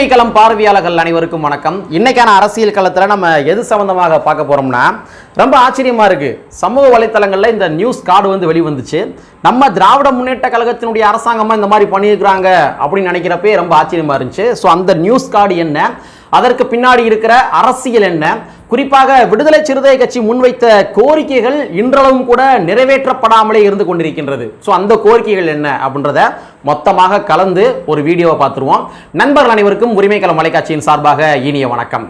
உரிமை களம் பார்வையாளர்கள் அனைவருக்கும் வணக்கம். இன்னைக்கான அரசியல் களத்தில் நம்ம எது சம்மந்தமாக பார்க்க போறோம்னா ரொம்ப ஆச்சரியமா இருக்கு. சமூக வலைத்தளங்களில் இந்த நியூஸ் கார்டு வந்து வெளிவந்துச்சு. நம்ம திராவிட முன்னேற்ற கழகத்தினுடைய அரசாங்கமாக இந்த மாதிரி பண்ணியிருக்கிறாங்க அப்படின்னு நினைக்கிறப்பே ரொம்ப ஆச்சரியமா இருந்துச்சு. ஸோ அந்த நியூஸ் கார்டு என்ன? அதற்கு பின்னாடி இருக்கிற அரசியல் என்ன? குறிப்பாக விடுதலை சிறுத்தை கட்சி முன்வைத்த கோரிக்கைகள் இன்றளவும் கூட நிறைவேற்றப்படாமலே இருந்து கொண்டிருக்கின்றது. ஸோ அந்த கோரிக்கைகள் என்ன அப்படின்றத மொத்தமாக கலந்து ஒரு வீடியோவை பார்த்துருவோம். நண்பர்கள் அனைவருக்கும் உரிமைக்களம் மலைக்காட்சியின் சார்பாக இனிய வணக்கம்.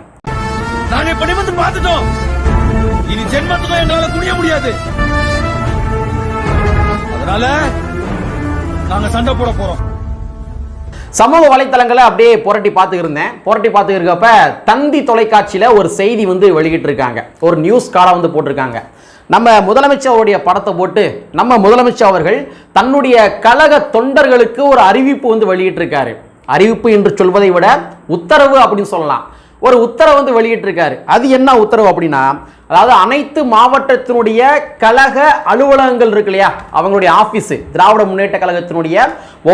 இனி ஜென்மத்துக்கும் எங்களால குனிய முடியாது. அதனால நாங்க சண்டை போட போறோம். சமூக வலைத்தளங்களை அப்படியே புரட்டி பார்த்துக்கிருந்தேன் புரட்டி பார்த்துட்டு இருக்கப்ப தந்தி தொலைக்காட்சியில் ஒரு செய்தி வந்து வெளியிட்டிருக்காங்க. ஒரு நியூஸ் கார்டாக வந்து போட்டிருக்காங்க. நம்ம முதலமைச்சருடைய படத்தை போட்டு நம்ம முதலமைச்சர் அவர்கள் தன்னுடைய கழக தொண்டர்களுக்கு ஒரு அறிவிப்பு வந்து வெளியிட்டிருக்காரு. அறிவிப்பு என்று சொல்வதை விட உத்தரவு அப்படின்னு சொல்லலாம். ஒரு உத்தரவு வந்து வெளியிட்டிருக்காரு. அது என்ன உத்தரவு அப்படின்னா அதாவது அனைத்து மாவட்டத்தினுடைய கழக அலுவலகங்கள் இருக்கு இல்லையா? அவங்களுடைய ஆஃபீஸு திராவிட முன்னேற்ற கழகத்தினுடைய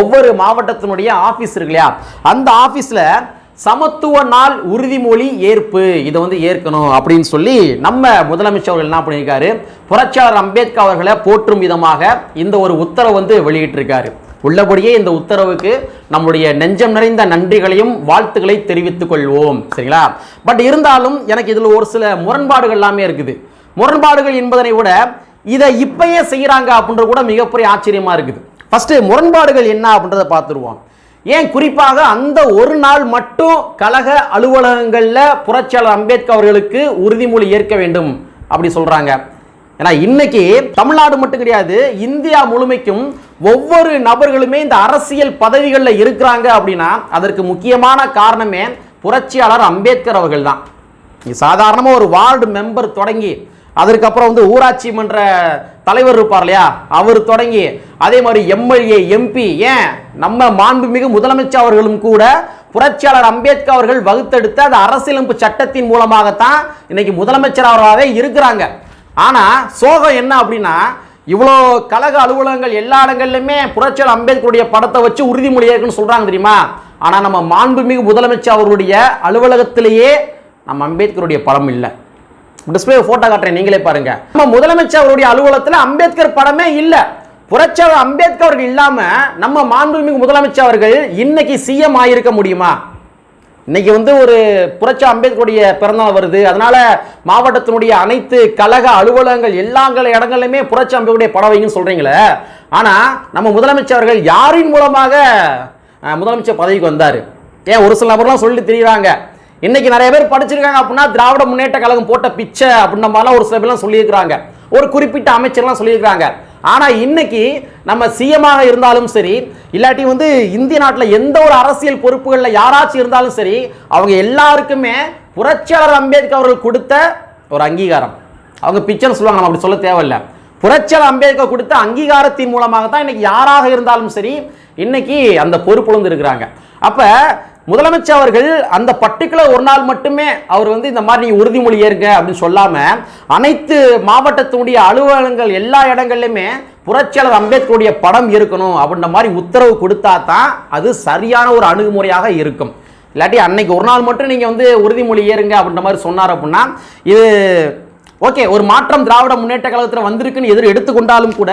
ஒவ்வொரு மாவட்டத்தினுடைய ஆஃபீஸ் இருக்கு இல்லையா? அந்த ஆஃபீஸில் சமத்துவ நாள் உறுதிமொழி ஏற்பு இதை வந்து ஏற்கணும் அப்படின்னு சொல்லி நம்ம முதலமைச்சர் அவர்கள் என்ன பண்ணியிருக்காரு? புரட்சியாளர் அம்பேத்கர் அவர்களை போற்றும் விதமாக இந்த ஒரு உத்தரவு வந்து வெளியிட்டிருக்காரு. உள்ளபடியே இந்த உத்தரவுக்கு நம்முடைய நெஞ்சம் நிறைந்த நன்றிகளையும் வாழ்த்துக்களை தெரிவித்துக் கொள்வோம். சரிங்களா? பட் இருந்தாலும் எனக்கு இதில் ஒரு சில முரண்பாடுகள் எல்லாமே இருக்குது. முரண்பாடுகள் என்பதனை விட இதை இப்பயே செய்கிறாங்க அப்படின்றது கூட மிகப்பெரிய ஆச்சரியமாக இருக்குது. ஃபஸ்ட்டு முரண்பாடுகள் என்ன அப்படின்றத பார்த்துருவோம். ஏன்? குறிப்பாக அந்த ஒரு நாள் மட்டும் கழக அலுவலகங்களில் புரட்சியாளர் அம்பேத்கர் அவர்களுக்கு உறுதிமொழி ஏற்க வேண்டும். அப்படி சொல்கிறாங்க ஏன்னா இன்னைக்கு தமிழ்நாடு மட்டும் கிடையாது இந்தியா முழுமைக்கும் ஒவ்வொரு நபர்களுமே இந்த அரசியல் பதவிகளில் இருக்கிறாங்க அப்படின்னா அதற்கு முக்கியமான காரணமே புரட்சியாளர் அம்பேத்கர் அவர்கள் தான் சாதாரணமாக ஒரு வார்டு மெம்பர் தொடங்கி அதற்கப்புறம் வந்து ஊராட்சி மன்ற தலைவர் இருப்பார் இல்லையா அவர் தொடங்கி அதே மாதிரி எம்எல்ஏ எம்பி ஏன் நம்ம மாண்புமிகு முதலமைச்சர் அவர்களும் கூட புரட்சியாளர் அம்பேத்கர் அவர்கள் வகுத்தெடுத்த அந்த அரசியலமைப்பு சட்டத்தின் மூலமாகத்தான் இன்னைக்கு முதலமைச்சர் அவர்களாகவே இருக்கிறாங்க. ஆனால் சோகம் என்ன அப்படின்னா இவ்வளோ கழக அலுவலகங்கள் எல்லா இடங்கள்லையுமே புரட்சியாளர் அம்பேத்கருடைய படத்தை வச்சு உறுதிமொழி இருக்குன்னு சொல்கிறாங்க தெரியுமா? ஆனால் நம்ம மாண்புமிகு முதலமைச்சர் அவருடைய அலுவலகத்திலேயே நம்ம அம்பேத்கருடைய படம் இல்லை. டிஸ்பிளே ஃபோட்டோ காட்டுறேன் நீங்களே பாருங்க. நம்ம முதலமைச்சர் அவருடைய அலுவலகத்தில் அம்பேத்கர் படமே இல்லை. புரட்சியாளர் அம்பேத்கர் அவர்கள் இல்லாமல் நம்ம மாண்புமிகு முதலமைச்சர் அவர்கள் இன்னைக்கு சிஎம் ஆயிருக்க முடியுமா? இன்னைக்கு வந்து ஒரு புரட்சி அம்பேத்கருடைய பிறந்தநாள் வருது. அதனால மாவட்டத்தினுடைய அனைத்து கழக அலுவலகங்கள் எல்லா இடங்கள்லையுமே புரட்சி அம்பேத்கருடைய படம் வைங்கன்னு சொல்றீங்களே. ஆனா நம்ம முதலமைச்சர் அவர்கள் யாரின் மூலமாக முதலமைச்சர் பதவிக்கு வந்தார்? ஏன் ஒரு சில நபர்லாம் சொல்லி தெரியுறாங்க. இன்னைக்கு நிறைய பேர் படிச்சிருக்காங்க அப்படின்னா திராவிட முன்னேற்ற கழகம் போட்ட பிச்சை அப்படின்ற மாதிரிலாம் ஒரு சில பேர்லாம் சொல்லியிருக்கிறாங்க. ஒரு குறிப்பிட்ட அமைச்சர்லாம் சொல்லியிருக்கிறாங்க. ஆனா இன்னைக்கு நம்ம சிஎமாக இருந்தாலும் சரி இல்லாட்டி வந்து இந்திய நாட்டில் எந்த ஒரு அரசியல் பொறுப்புகளில் யாராச்சும் இருந்தாலும் சரி அவங்க எல்லாருக்குமே புரட்சியாளர் அம்பேத்கர் அவர்கள் கொடுத்த ஒரு அங்கீகாரம். அவங்க பிக்சர் சொல்லுவாங்க நம்ம அப்படி சொல்ல தேவையில்லை. புரட்சியாளர் அம்பேத்கர் கொடுத்த அங்கீகாரத்தின் மூலமாக தான் இன்னைக்கு யாராக இருந்தாலும் சரி இன்னைக்கு அந்த பொறுப்புலந்து இருக்கிறாங்க. அப்ப முதலமைச்சர் அவர்கள் அந்த பர்டிகுலர் ஒரு நாள் மட்டுமே அவர் வந்து இந்த மாதிரி நீங்கள் உறுதிமொழி ஏறுங்க அப்படின்னு சொல்லாமல் அனைத்து மாவட்டத்தினுடைய அலுவலகங்கள் எல்லா இடங்கள்லையுமே புரட்சியாளர் அம்பேத்கருடைய படம் இருக்கணும் அப்படின்ற மாதிரி உத்தரவு கொடுத்தா தான் அது சரியான ஒரு அணுகுமுறையாக இருக்கும். இல்லாட்டி அன்னைக்கு ஒரு நாள் மட்டும் நீங்கள் வந்து உறுதிமொழி ஏறுங்க அப்படின்ற மாதிரி சொன்னார் அப்படின்னா இது ஓகே ஒரு மாற்றம் திராவிட முன்னேற்ற கழகத்தில் வந்திருக்குன்னு எதிர் எடுத்துக்கொண்டாலும் கூட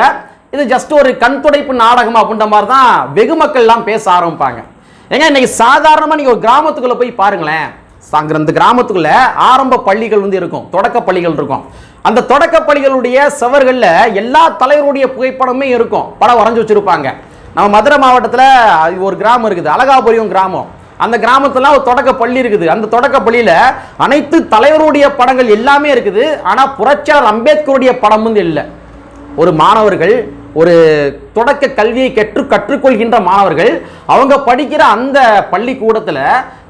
இது ஜஸ்ட் ஒரு கண் துடைப்பு நாடகம் அப்படின்ற மாதிரி தான் வெகு மக்கள்லாம் பேச ஆரம்பிப்பாங்க. ஏங்க இன்னைக்கு சாதாரணமாக நீங்கள் ஒரு கிராமத்துக்குள்ள போய் பாருங்களேன். அங்க இந்த கிராமத்துக்குள்ள ஆரம்ப பள்ளிகள் வந்து இருக்கும். தொடக்க பள்ளிகள் இருக்கும். அந்த தொடக்க பள்ளிகளுடைய சவர்களில் எல்லா தலைவருடைய புகைப்படமே இருக்கும். படம் வரைஞ்சி வச்சுருப்பாங்க. நம்ம மதுரை மாவட்டத்தில் ஒரு கிராமம் இருக்குது. அழகாபுரியம் கிராமம். அந்த கிராமத்தில் ஒரு தொடக்க பள்ளி இருக்குது. அந்த தொடக்க பள்ளியில் அனைத்து தலைவருடைய படங்கள் எல்லாமே இருக்குது. ஆனால் புரட்சியாளர் அம்பேத்கருடைய படம் வந்து இல்லை. ஒரு மாணவர்கள் ஒரு தொடக்க கல்வியை கற்று கற்றுக்கொள்கின்ற மாணவர்கள் அவங்க படிக்கிற அந்த பள்ளிக்கூடத்தில்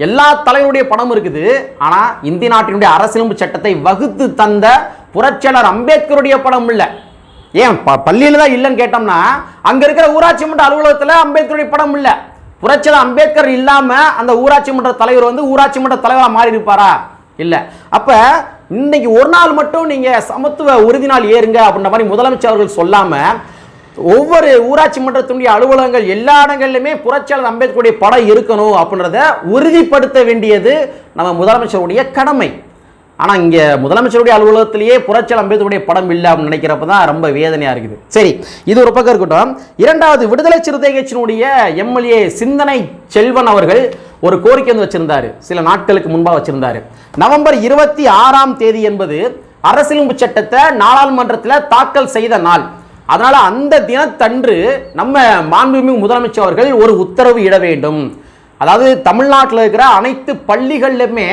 எல்லா தலைவருடைய படமும் இருக்குது. ஆனால் இந்திய நாட்டினுடைய அரசியலமைப்பு சட்டத்தை வகுத்து தந்த புரட்சியாளர் அம்பேத்கருடைய படம் இல்லை. ஏன்? ப பள்ளியில் தான் இல்லைன்னு கேட்டோம்னா அங்கே இருக்கிற ஊராட்சி மன்ற அலுவலகத்தில் அம்பேத்கருடைய படம் இல்லை. புரட்சியாளர் அம்பேத்கர் இல்லாமல் அந்த ஊராட்சி மன்ற தலைவர் வந்து ஊராட்சி மன்ற தலைவராக மாறி இருப்பாரா இல்லை. அப்போ இன்னைக்கு ஒரு நாள் மட்டும் நீங்கள் சமத்துவ உறுதி நாள் ஏறுங்க அப்படின்ற மாதிரி முதலமைச்சர் அவர்கள் சொல்லாமல் ஒவ்வொரு ஊராட்சி மன்றத்தினுடைய அலுவலகங்கள் எல்லா இடங்கள்லையுமே புரட்சியாளர் அம்பேத்கருடைய படம் இருக்கணும் அப்படின்றத உறுதிப்படுத்த வேண்டியது நம்ம முதலமைச்சருடைய கடமை. ஆனால் இங்கே முதலமைச்சருடைய அலுவலகத்திலேயே புரட்சியல் அம்பேத்கருடைய படம் இல்லை அப்படின்னு நினைக்கிறப்ப தான் ரொம்ப வேதனையாக இருக்குது. சரி இது ஒரு பக்கம் இருக்கட்டும். இரண்டாவது விடுதலை சிறுத்தை கட்சியினுடைய எம்எல்ஏ சிந்தனை செல்வன் அவர்கள் ஒரு கோரிக்கை வந்து வச்சிருந்தாரு. சில நாட்களுக்கு முன்பாக வச்சிருந்தாரு. நவம்பர் இருபத்தி ஆறாம் தேதி என்பது அரசியலமைப்பு சட்டத்தை நாடாளுமன்றத்தில் தாக்கல் செய்த நாள். அதனால் அந்த தினத்தன்று நம்ம மாண்புமிகு முதலமைச்சர் அவர்கள் ஒரு உத்தரவு இட வேண்டும். அதாவது தமிழ்நாட்டில் இருக்கிற அனைத்து பள்ளிகள்லையுமே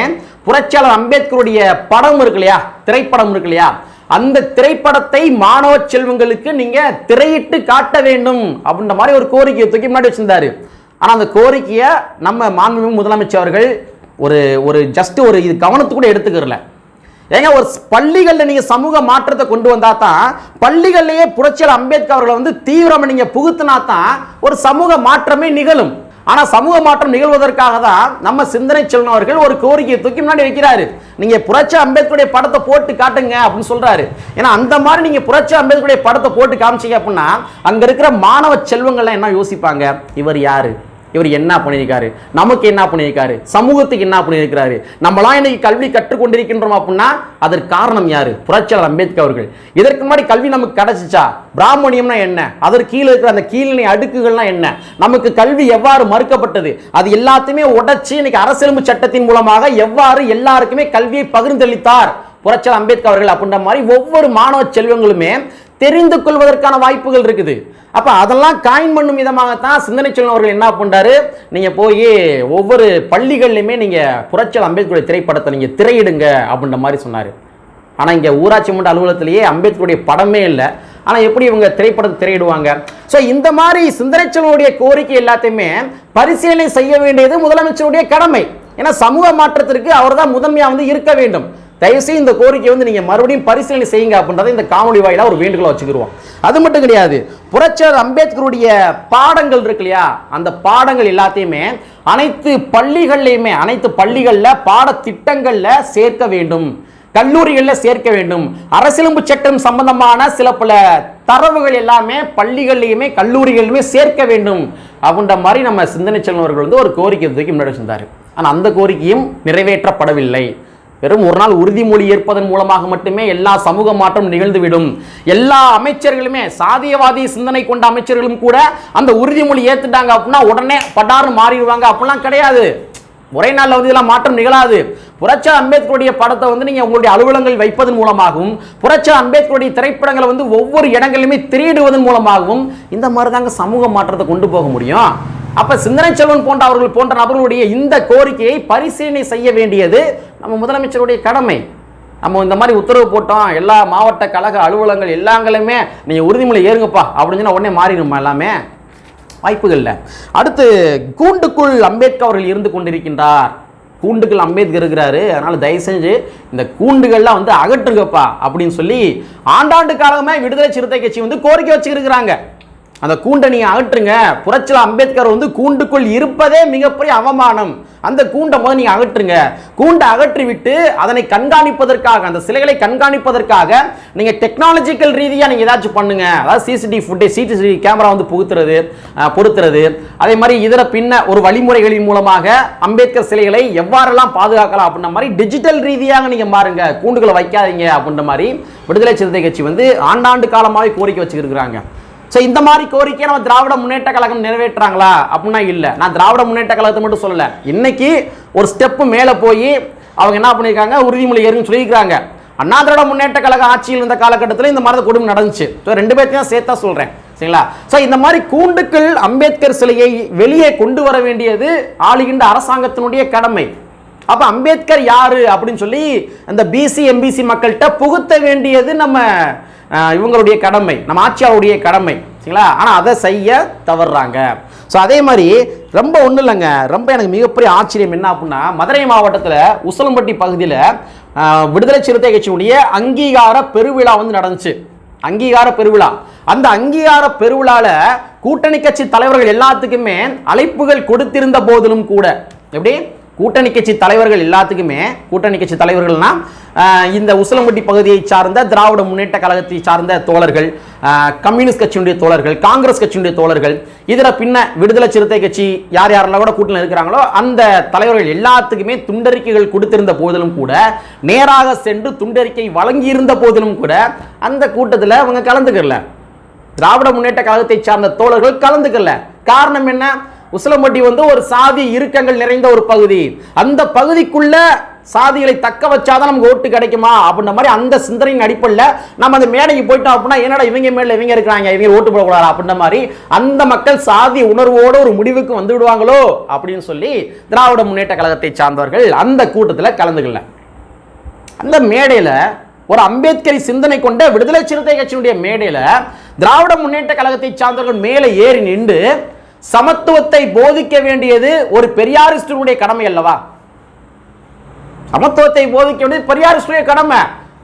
புரட்சியாளர் அம்பேத்கருடைய படம் இருக்கு இல்லையா? திரைப்படம் இருக்கு இல்லையா? அந்த திரைப்படத்தை மாணவ செல்வங்களுக்கு நீங்கள் திரையிட்டு காட்ட வேண்டும் அப்படின்ற மாதிரி ஒரு கோரிக்கையை தூக்கி முன்னாடி வச்சிருந்தாரு. ஆனால் அந்த கோரிக்கையை நம்ம மாண்புமிகு முதலமைச்சர் அவர்கள் ஒரு ஒரு ஜஸ்ட் ஒரு இது கவனத்துக்கு கூட எடுத்துக்கிறல. ஏங்க ஒரு பள்ளிகளில் நீங்கள் சமூக மாற்றத்தை கொண்டு வந்தா தான் பள்ளிகள்லேயே புரட்சியல் அம்பேத்கர் அவர்களை வந்து தீவிரமாக நீங்கள் புகுத்தினா தான் ஒரு சமூக மாற்றமே நிகழும். ஆனால் சமூக மாற்றம் நிகழ்வதற்காக தான் நம்ம சிந்தனை செல்வன் அவர்கள் ஒரு கோரிக்கையை தூக்கி முன்னாடி வைக்கிறாரு. நீங்கள் புரட்சி அம்பேத்கருடைய படத்தை போட்டு காட்டுங்க அப்படின்னு சொல்கிறாரு ஏன்னா அந்த மாதிரி நீங்கள் புரட்சி அம்பேத்கருடைய படத்தை போட்டு காமிச்சீங்க அப்படின்னா அங்கே இருக்கிற மாணவ செல்வங்கள்லாம் என்ன யோசிப்பாங்க? இவர் யாரு? இவர் என்ன பண்ணியிருக்காரு? நமக்கு என்ன பண்ணியிருக்காரு? சமூகத்துக்கு என்ன பண்ணியிருக்கிறாரு? நம்மளாம் இன்னைக்கு கல்வி கற்றுக்கொண்டிருக்கின்றோம் அப்படின்னா அதற்கு காரணம் யாரு? புரட்சியாளர் அம்பேத்கர் அவர்கள். இதற்கு முன்னாடி கல்வி நமக்கு கிடைச்சிச்சா? பிராமணியம்னா என்ன? அதற்கு கீழே இருக்கிற அந்த கீழ்நிலை அடுக்குகள்னா என்ன? நமக்கு கல்வி எவ்வாறு மறுக்கப்பட்டது? அது எல்லாத்தையுமே உடைச்சி இன்னைக்கு அரசியலமைப்பு சட்டத்தின் மூலமாக எவ்வாறு எல்லாருக்குமே கல்வியை பகிர்ந்தளித்தார் புரட்சியாளர் அம்பேத்கர் அவர்கள் அப்படின்ற மாதிரி ஒவ்வொரு மாணவ செல்வங்களுமே தெரிந்து கொள்வதற்கான வாய்ப்புகள் இருக்குது. அப்போ அதெல்லாம் காயின் பண்ணும் விதமாகத்தான் சிந்தனை செல்வன் அவர்கள் என்ன பண்ணுறாரு நீங்கள் போய் ஒவ்வொரு பள்ளிகள்லையுமே நீங்கள் புரட்சியல் அம்பேத்கருடைய திரைப்படத்தை நீங்கள் திரையிடுங்க அப்படின்ற மாதிரி சொன்னார். ஆனால் இங்கே ஊராட்சி மன்ற அலுவலகத்திலேயே அம்பேத்கருடைய படமே இல்லை. ஆனால் எப்படி இவங்க திரைப்படத்தை திரையிடுவாங்க? ஸோ இந்த மாதிரி சிந்தனை செல்வனுடைய கோரிக்கை எல்லாத்தையுமே பரிசீலனை செய்ய வேண்டியது முதலமைச்சருடைய கடமை. ஏன்னா சமூக மாற்றத்திற்கு அவர் தான் முதன்மையாக வந்து இருக்க வேண்டும். தயவுசெய்து இந்த கோரிக்கையை வந்து நீங்கள் மறுபடியும் பரிசீலனை செய்யுங்க அப்படின்றத இந்த காணொலி வாயிலாக ஒரு வேண்டுகோளை வச்சுக்கிருவோம். அது மட்டும் கிடையாது புரட்சியாளர் அம்பேத்கருடைய பாடங்கள் இருக்கு இல்லையா? அந்த பாடங்கள் எல்லாத்தையுமே அனைத்து பள்ளிகள்லையுமே அனைத்து பள்ளிகளில் பாடத்திட்டங்களில் சேர்க்க வேண்டும். கல்லூரிகளில் சேர்க்க வேண்டும். அரசியலமைப்பு சட்டம் சம்பந்தமான சில பல தரவுகள் எல்லாமே பள்ளிகள்லையுமே கல்லூரிகளிலுமே சேர்க்க வேண்டும் அப்படின்ற மாதிரி நம்ம சிந்தனை செல்வர்கள் வந்து ஒரு கோரிக்கை தூக்கி முன்னாடி வச்சிருந்தாரு. ஆனால் அந்த கோரிக்கையும் நிறைவேற்றப்படவில்லை. வெறும் ஒரு நாள் உறுதிமொழி ஏற்பதன் மூலமாக மட்டுமே எல்லா சமூக மாற்றம் நிகழ்ந்துவிடும். எல்லா அமைச்சர்களுமே சாதியவாதி சிந்தனை கொண்ட அமைச்சர்களும் கூட அந்த உறுதிமொழி ஏத்துட்டாங்க அப்படின்னா உடனே படார்னு மாறிடுவாங்க. அப்படிலாம் கிடையாது. ஒரே நாளில் வந்து இதெல்லாம் மாற்றம் நிகழாது. புரட்சி அம்பேத்கருடைய படத்தை வந்து நீங்கள் உங்களுடைய அலுவலங்கள் வைப்பதன் மூலமாகவும் புரட்சி அம்பேத்கருடைய திரைப்படங்களை வந்து ஒவ்வொரு இடங்களிலுமே திரையிடுவதன் மூலமாகவும் இந்த மாதிரி தாங்க சமூக மாற்றத்தை கொண்டு போக முடியும். அப்போ சிந்தனை செல்வன் போன்ற அவர்கள் போன்ற நபர்களுடைய இந்த கோரிக்கையை பரிசீலனை செய்ய வேண்டியது நம்ம முதலமைச்சருடைய கடமை. நம்ம இந்த மாதிரி உத்தரவு போட்டோம் எல்லா மாவட்ட கழக அலுவலகங்கள் எல்லாங்களுமே நீங்கள் உறுதிமொழி ஏறுங்கப்பா அப்படின்னு சொன்னால் உடனே மாறிடுமா எல்லாமே. வாய்ப்புகள் இல்லை. அடுத்து கூண்டுக்குள் அம்பேத்கர் அவர்கள் இருந்து கொண்டிருக்கின்றார். கூண்டுக்குள் அம்பேத்கர் இருக்கிறாரு. அதனால் தயவு செஞ்சு இந்த கூண்டுகள்லாம் வந்து அகற்றுங்கப்பா அப்படின்னு சொல்லி ஆண்டாண்டு காலமே விடுதலை சிறுத்தை கட்சி வந்து கோரிக்கை வச்சுருக்கிறாங்க அந்த கூண்டை நீங்கள் அகற்றுங்க. புரட்சியாளர் அம்பேத்கர் வந்து கூண்டுக்குள் இருப்பதே மிகப்பெரிய அவமானம். அந்த கூண்டை முதல் நீங்கள் அகற்றுங்க. கூண்டை அகற்றிவிட்டு அதனை கண்காணிப்பதற்காக அந்த சிலைகளை கண்காணிப்பதற்காக நீங்கள் டெக்னாலஜிக்கல் ரீதியாக நீங்கள் ஏதாச்சும் பண்ணுங்க. அதாவது சிசிடிவி ஃபுட்டேஜ் சிசிடிவி கேமரா வந்து புகுத்துறது பொறுத்துறது பொருத்துறது. அதே மாதிரி இதர பின்ன ஒரு வழிமுறைகளின் மூலமாக அம்பேத்கர் சிலைகளை எவ்வாறெல்லாம் பாதுகாக்கலாம் அப்படின்ற மாதிரி டிஜிட்டல் ரீதியாக நீங்கள் மாறுங்க. கூண்டுகளை வைக்காதீங்க அப்படின்ற மாதிரி விடுதலை சிறுத்தை கட்சி வந்து ஆண்டாண்டு காலமாகவே கோரிக்கை வச்சுருக்கிறாங்க ஸோ இந்த மாதிரி கோரிக்கையை நம்ம திராவிட முன்னேற்ற கழகம் நிறைவேற்றுறாங்களா? அப்படின்னா இல்லை. நான் திராவிட முன்னேற்ற கழகத்தை மட்டும் சொல்லலை. இன்னைக்கு ஒரு ஸ்டெப்பு மேலே போய் அவங்க என்ன பண்ணியிருக்காங்க? உறுதிமொழி ஏறுன்னு சொல்லியிருக்காங்க அண்ணா திராவிட முன்னேற்ற கழக ஆட்சியில் இருந்த காலகட்டத்தில் இந்த மாதிரி கொடுமை நடந்துச்சு. ஸோ ரெண்டு பேர்த்தையும் சேர்த்தா சொல்கிறேன் சரிங்களா? ஸோ இந்த மாதிரி கூண்டுக்கள் அம்பேத்கர் சிலையை வெளியே கொண்டு வர வேண்டியது ஆளுகின்ற அரசாங்கத்தினுடைய கடமை. அப்போ அம்பேத்கர் யாரு அப்படின்னு சொல்லி அந்த பிசி எம்பிசி மக்கள்கிட்ட புகுத்த வேண்டியது நம்ம இவங்களுடைய கடமை நம்ம ஆட்சியாளருடைய கடமை சரிங்களா? ஆனால் அதை செய்ய தவறுறாங்க. ஸோ அதே மாதிரி ரொம்ப ஒன்றும் இல்லைங்க. ரொம்ப எனக்கு மிகப்பெரிய ஆச்சரியம் என்ன அப்படின்னா மதுரை மாவட்டத்தில் உசலம்பட்டி பகுதியில் விடுதலை சிறுத்தை கட்சியினுடைய அங்கீகார பெருவிழா வந்து நடந்துச்சு. அங்கீகார பெருவிழா. அந்த அங்கீகார பெருவிழாவில் கூட்டணி கட்சி தலைவர்கள் எல்லாத்துக்குமே அழைப்புகள் கொடுத்திருந்த போதிலும் கூட எப்படி? கூட்டணி கட்சி தலைவர்கள் எல்லாத்துக்குமே கூட்டணி கட்சி தலைவர்கள்னா இந்த உசிலம்பட்டி பகுதியை சார்ந்த திராவிட முன்னேற்ற கழகத்தை சார்ந்த தோழர்கள் கம்யூனிஸ்ட் கட்சியினுடைய தோழர்கள் காங்கிரஸ் கட்சியினுடைய தோழர்கள் இதில் பின்ன விடுதலை சிறுத்தை கட்சி யார் யாரெல்லாம் கூட கூட்டணியில் இருக்கிறாங்களோ அந்த தலைவர்கள் எல்லாத்துக்குமே துண்டறிக்கைகள் கொடுத்திருந்த போதிலும் கூட நேராக சென்று துண்டறிக்கை வழங்கியிருந்த போதிலும் கூட அந்த கூட்டத்தில் அவங்க கலந்துக்கல. திராவிட முன்னேற்ற கழகத்தை சார்ந்த தோழர்கள் கலந்துக்கல. காரணம் என்ன? உசிலம்பட்டி வந்து ஒரு சாதி இறுக்கங்கள் நிறைந்த ஒரு பகுதி. அந்த பகுதிக்குள்ள சாதிகளை தக்க வச்சாதான் நமக்கு ஓட்டு கிடைக்குமா? அப்படின்ற மாதிரி அந்த சிந்தனையின் அடிப்படையில் நம்ம அந்த மேடைக்கு போயிட்டோம் அப்படின்னா என்னடா இவங்க மேல இவங்க இருக்கிறாங்க இவங்க ஓட்டு போடக்கூடாது? அப்படின்ற மாதிரி அந்த மக்கள் சாதி உணர்வோடு ஒரு முடிவுக்கு வந்து விடுவாங்களோ? அப்படின்னு சொல்லி திராவிட முன்னேற்ற கழகத்தை சார்ந்தவர்கள் அந்த கூட்டத்தில் கலந்துக்கல. அந்த மேடையில் ஒரு அம்பேத்கரி சிந்தனை கொண்ட விடுதலை சிறுத்தை கட்சியினுடைய மேடையில் திராவிட முன்னேற்ற கழகத்தை சார்ந்தவர்கள் மேலே ஏறி நின்று சமத்துவத்தை போதிக்க வேண்டியது ஒரு பெரியாரிஸ்டனுடைய கடமை அல்லவா? சமத்துவத்தை போதிக்க வேண்டியது பெரியாரிஸ்டுடைய கடமை.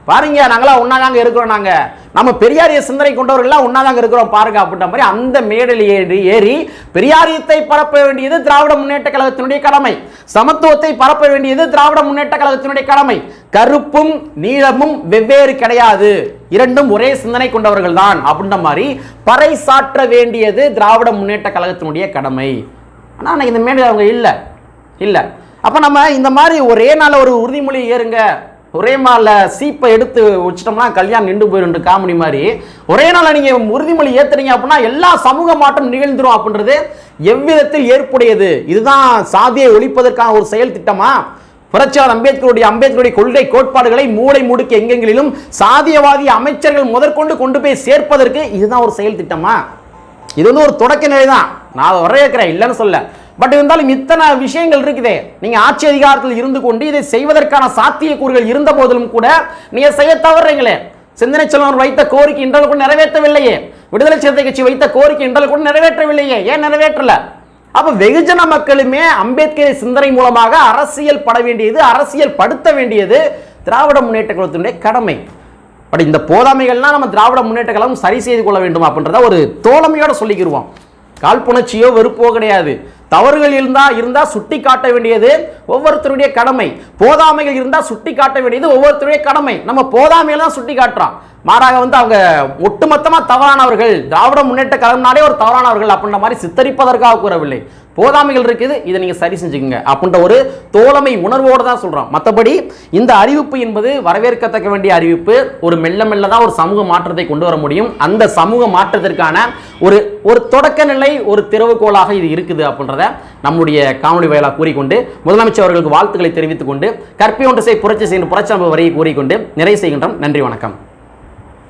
பாருங்க நாங்களாம் ஒன்னாதாங்க இருக்கிறோம் நாங்க. நம்ம பெரியாரிய சிந்தனை கொண்டவர்கள்லாம் ஒன்னாதாங்க இருக்கிறோம் பாருங்க அப்படின்ற மாதிரி அந்த மேடையில் ஏறி ஏறி பெரியாரியத்தை பரப்ப வேண்டியது திராவிட முன்னேற்ற கழகத்தினுடைய கடமை. சமத்துவத்தை பரப்ப வேண்டியது திராவிட முன்னேற்ற கழகத்தினுடைய கடமை. கருப்பும் நீளமும் வெவ்வேறு கிடையாது. இரண்டும் ஒரே சிந்தனை கொண்டவர்கள் தான் அப்படின்ற மாதிரி பறைசாற்ற வேண்டியது திராவிட முன்னேற்ற கழகத்தினுடைய கடமை. ஆனால் இந்த மேடையில் அவங்க இல்லை. இல்லை. அப்போ நம்ம இந்த மாதிரி ஒரே நாள் ஒரு உறுதிமொழி ஏறுங்க. ஒரே நாளில் சீப்பை எடுத்து வச்சிட்டோம்னா கல்யாணம் நின்று போயிருந்து காமெடி மாதிரி. ஒரே நாளில் நீங்கள் உறுதிமொழி ஏற்றுறீங்க அப்படின்னா எல்லா சமூக மாற்றம் நிகழ்ந்துரும் அப்படின்றது எவ்விதத்தில் ஏற்புடையது? இதுதான் சாதியை ஒழிப்பதற்கான ஒரு செயல் திட்டமா? புரட்சியாளர் அம்பேத்கருடைய அம்பேத்கருடைய கொள்கை கோட்பாடுகளை மூளை முடுக்கு எங்கெங்கிலும் சாதியவாதி அமைச்சர்கள் முதற்கொண்டு கொண்டு போய் சேர்ப்பதற்கு இதுதான் ஒரு செயல் திட்டமா? இது வந்து ஒரு தொடக்க நிலை தான் நான் வரவேற்கிறேன். இல்லைன்னு சொல்ல பட் இருந்தாலும் இத்தனை விஷயங்கள் இருக்குதே. நீங்கள் ஆட்சி அதிகாரத்தில் இருந்து கொண்டு இதை செய்வதற்கான சாத்தியக்கூறுகள் இருந்த போதிலும் கூட நீங்கள் செய்ய தவறுறீங்களே. சிந்தனை செல்வன் வைத்த கோரிக்கை இன்றளவு கூட நிறைவேற்றவில்லையே. விடுதலை சிறுத்தை கட்சி வைத்த கோரிக்கை இன்றளவு கூட நிறைவேற்றவில்லையே. ஏன் நிறைவேற்றல? அப்ப வெகுஜன மக்களுமே அம்பேத்கரை சிந்தனை மூலமாக அரசியல் பட வேண்டியது அரசியல் படுத்த வேண்டியது திராவிட முன்னேற்ற கழகத்தினுடைய கடமை. பட் இந்த போதாமைகள்லாம் நம்ம திராவிட முன்னேற்ற கழகம் சரி செய்து கொள்ள வேண்டும் அப்படின்றத ஒரு தோழமையோட சொல்லிக்கிருவோம். காழ்ப்புணர்ச்சியோ வெறுப்போ கிடையாது. தவறுகள் இருந்தா இருந்தா சுட்டி காட்ட வேண்டியது ஒவ்வொருத்தருடைய கடமை. போதாமைகள் இருந்தா சுட்டி காட்ட வேண்டியது ஒவ்வொருத்தருடைய கடமை. நம்ம போதாமையில தான் சுட்டி காட்டுறோம் மாறாக வந்து அவங்க ஒட்டுமொத்தமாக தவறானவர்கள் திராவிட முன்னேற்ற கழகம்னாலே ஒரு தவறானவர்கள் அப்படின்ற மாதிரி சித்தரிப்பதற்காக கூறவில்லை. போதாமைகள் இருக்குது இதை நீங்கள் சரி செஞ்சுக்கோங்க அப்படின்ற ஒரு தோழமை உணர்வோடு தான் சொல்கிறோம் மற்றபடி இந்த அறிவிப்பு என்பது வரவேற்கத்தக்க வேண்டிய அறிவிப்பு. ஒரு மெல்ல மெல்ல தான் ஒரு சமூக மாற்றத்தை கொண்டு வர முடியும். அந்த சமூக மாற்றத்திற்கான ஒரு ஒரு தொடக்க நிலை ஒரு திறவுகோலாக இது இருக்குது அப்படின்றத நம்முடைய காணொலி வயலாக கூறிக்கொண்டு முதலமைச்சர் அவர்களுக்கு வாழ்த்துக்களை தெரிவித்துக் கொண்டு கற்பி ஒன்று செய் புரட்சி செய்யும் புரட்சி வரையை கூறிக்கொண்டு நிறைவு செய்கின்றோம். நன்றி வணக்கம்.